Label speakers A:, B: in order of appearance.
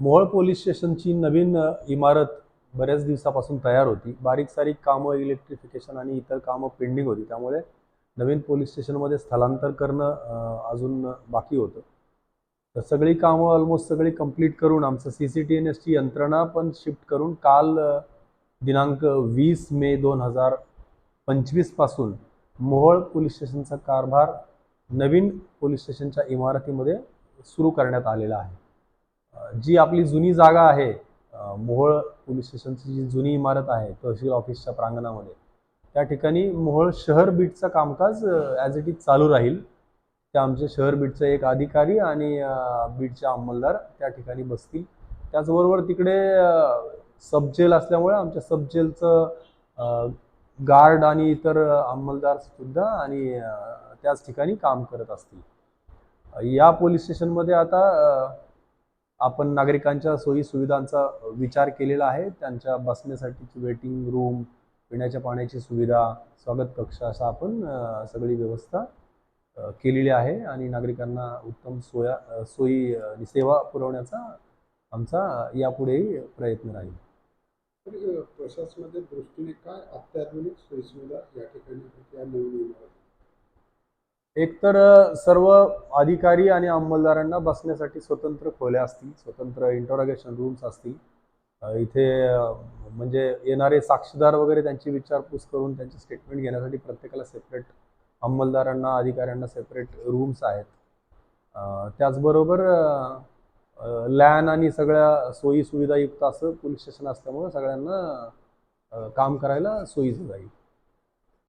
A: Mohol police स्टेशनची नवीन इमारत बऱ्याच दिवसापासून तयार होती. बारीक सारीक कामं इलेक्ट्रिफिकेशन आणि इतर कामं पेंडिंग होती. त्यामुळे नवीन पोलीस स्टेशनमध्ये स्थलांतर करणं अजून बाकी होतं. तर सगळी कामं ऑलमोस्ट सगळी कंप्लीट करून आमचं सी सी टी एन एसची यंत्रणा पण शिफ्ट करून काल दिनांक वीस मे दोन हजार पंचवीसपासून मोहोळ पोलीस स्टेशनचा कारभार नवीन पोलीस स्टेशनच्या इमारतीमध्ये सुरू करण्यात आलेला आहे. जी आपली जुनी जागा आहे मोहोळ पोलीस स्टेशनची जी जुनी इमारत आहे तहसील ऑफिसच्या प्रांगणामध्ये त्या ठिकाणी मोहोळ शहर बीटचं कामकाज ॲज इट इज चालू राहील. त्या आमचे शहर बीटचे एक अधिकारी आणि बीटचे अंमलदार त्या ठिकाणी बसतील. त्याचबरोबर तिकडे सब जेल असल्यामुळे आमच्या सब जेलचं गार्ड आणि इतर अंमलदार सुद्धा आणि त्याच ठिकाणी काम करत असतील. या पोलीस स्टेशनमध्ये आता आपण नागरिकांच्या सोयी सुविधांचा विचार केलेला आहे. त्यांच्या बसण्यासाठीची वेटिंग रूम पिण्याच्या पाण्याची सुविधा स्वागत कक्ष असा आपण सगळी व्यवस्था केलेली आहे आणि नागरिकांना उत्तम सोया सोयी आणि सेवा पुरवण्याचा आमचा यापुढेही प्रयत्न राहील.
B: प्रशासनाच्या दृष्टीने काय अत्याधुनिक सोयीसुविधा या ठिकाणी या नवीन
A: एकतर सर्व अधिकारी आणि अंमलदारांना बसण्यासाठी स्वतंत्र खोल्या असतील स्वतंत्र इंटरोगेशन रूम्स असतील. इथे म्हणजे येणारे साक्षीदार वगैरे त्यांची विचारपूस करून त्यांची स्टेटमेंट घेण्यासाठी प्रत्येकाला सेपरेट अंमलदारांना अधिकाऱ्यांना सेपरेट रूम्स आहेत. त्याचबरोबर लॅन आणि सगळ्या सोयी सुविधायुक्त असं पोलीस स्टेशन असल्यामुळं सगळ्यांना काम करायला सोयीचं जाईल.